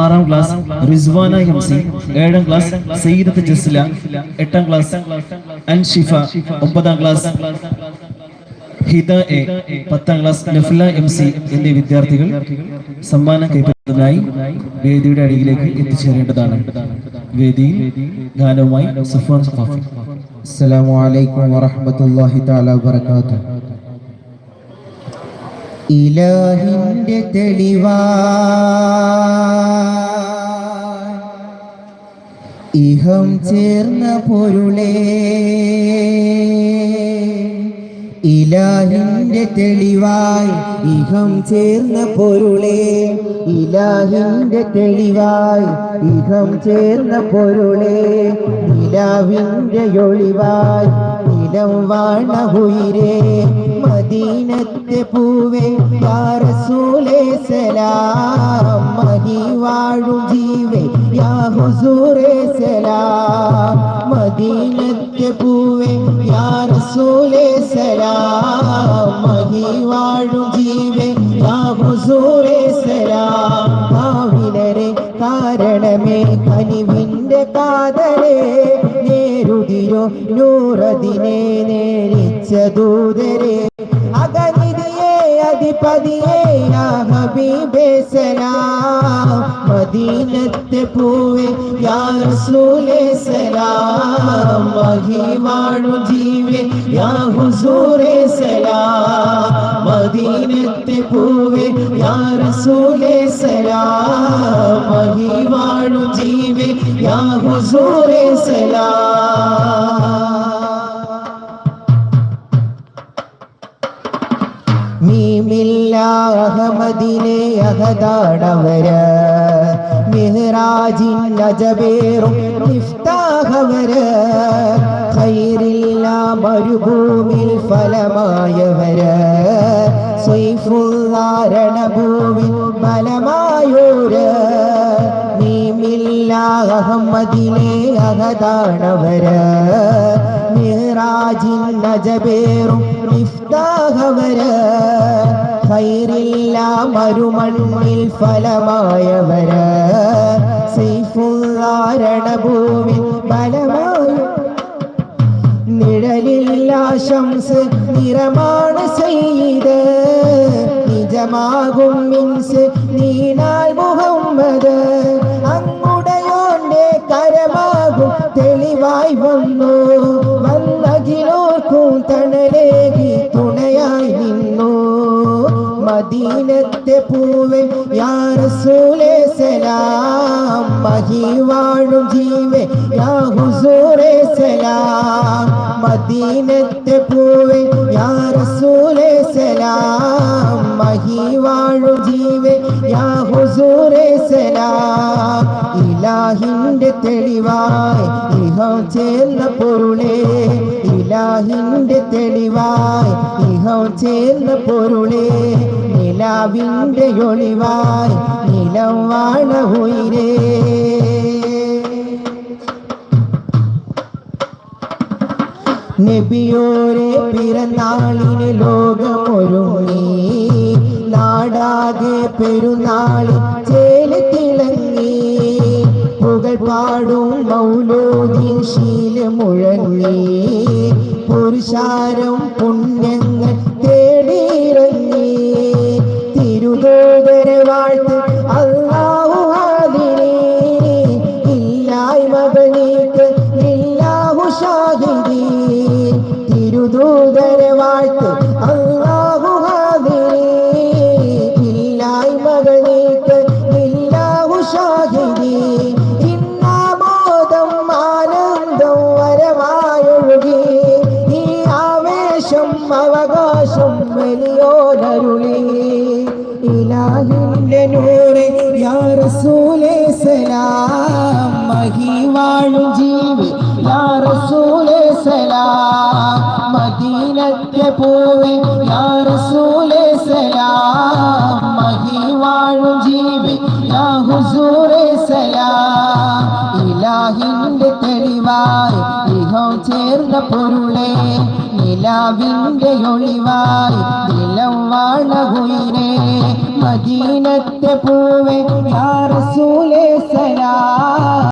ആറാം ക്ലാസ് റിസ്വാന ഹംസി ഏഴാം ക്ലാസ് സയ്യിദത്ത് ജസ്ല എട്ടാം ക്ലാസ് അൻഷിഫ ഒമ്പതാം ക്ലാസ് ഹിത എ പത്താം ക്ലാസ് നഫ്ല എം സി എന്നീ വിദ്യാർത്ഥികൾ സമ്മാനം കൈപ്പറ്റുന്നതിനായി വേദിയുടെ അടിയിലേക്ക് എത്തിച്ചേരേണ്ടതാണ്. വേദിയിൽ ഗാനവുമായി സുഫാൻ അസ്സലാമു അലൈക്കും വറഹ്മത്തുള്ളാഹി തആല വബറകാതുഹു. ഇലാഹിന്റെ തെളിവാ. ഇഹം ചേർന്ന പൊരുളേ. ഇലാഹിന്റെ തെളിവായി ഇഹം ചേർന്ന പൊരുളേ. ഇലാഹിന്റെ തെളിവായി ഇഹം ചേർന്ന പൊരുളേ. ഇലാവിന്റെ ഒളിവായി ഇലം വാണ ഉയരേ. മദീനത്തെ പൂവേ യാ റസൂലേ സലാം മഹി വാഴും ജീവേ യാ ഹുസൂരേ സലാം മദീനത്തെ പൂവേ യാ റസൂലേ സലാം മഹി വാഴും ജീവേ യാ ഹുസൂരേ സലാം. ഭാവിലരെ കാരണമേ കനിവിന്റെ കാതലേ നേരുതിരോ നൂറതിനെ നേരിച്ച ദൂതരെ. അഗനിധിയെ അധിപതിയെ യാ ഹബീബേ സലാം. മദീനത്തെ പൂവേ യാ റസൂലേ സലാം. മഹിമാണു ജീവേ യാ ഹുസൂരേ സലാം. മദീനത്തെ പൂവേ യാ റസൂലേ സലാം. മഹിമാണു ജീവേ യാ ഹുസൂരേ സലാം. മീമില്ലാഹമദിനെ അഹദാടവര്. മിഹ്റാജിൻ നജബേറും നിഫ്താഹവര് ഖൈറില്ല മരുഭൂമിൽ ഫലമായവര്. സ്വൈഫുള്ളാരണഭൂമി ബലമായോര് മീമില്ലാഹമ്മദിനെ അഹദാണവര് മിഹ്റാജിൻ നജബേറും നിഫ്താഹവര് ഖൈറില്ല മരുമണ്ണിൽ ഫലമായവര്. സൈഫുള്ളാരണഭൂമി ബലമായ നിഴലില്ല ശംസ് നിറമാണ് ചെയ്ത്. നിജമാകും മിൻസ് നീനാൽ തെളിവായി വന്നു. വന്നകിലോർക്കും തണലേകി തുണയായി നിന്നു. മദീനത്തെ പൂവേ യാ റസൂലേ സലാം. മഹിവാഴും ജീവേ യാ ഹുസൂരേ സലാം. മദീനത്തെ പൂവേ യാ തെളിവായി ഇഹം ചേർന്ന പൊരുളേ ഇലാഹിന്റെ തെളിവായി. ഇഹം ചേർന്ന പൊരുളേ നിലാവിന്റെ ഒളിവായി. നിലം വാണ ഉയരേ. നബിയോരെ പിറന്നാളിന് ലോകമൊരുങ്ങി. നാടാകെ പെരുന്നാളിൽ തിളങ്ങി പുകൾ പാടും മൗലോദി ശീലമുഴങ്ങി. പുരുഷാരം പുണ്യങ്ങൾ മഹി വാഴും ജീവി യാ റസൂലേ സലാം. മദീനത്തെ പോവേ യാ റസൂലേ സലാം. മഹി വാഴും ജീവി യാ ഹുസൂരേ സലാം. ഇലാഹിന്റെ തെളിവായി ഇഹം ചേർന്ന പൊരുളേ. നിലാവിന്റെ ഒളിവായി നിലം വാണ ഹുയിരേ മദീനത്തെ പൂവേ യാ റസൂൽ നായകനാ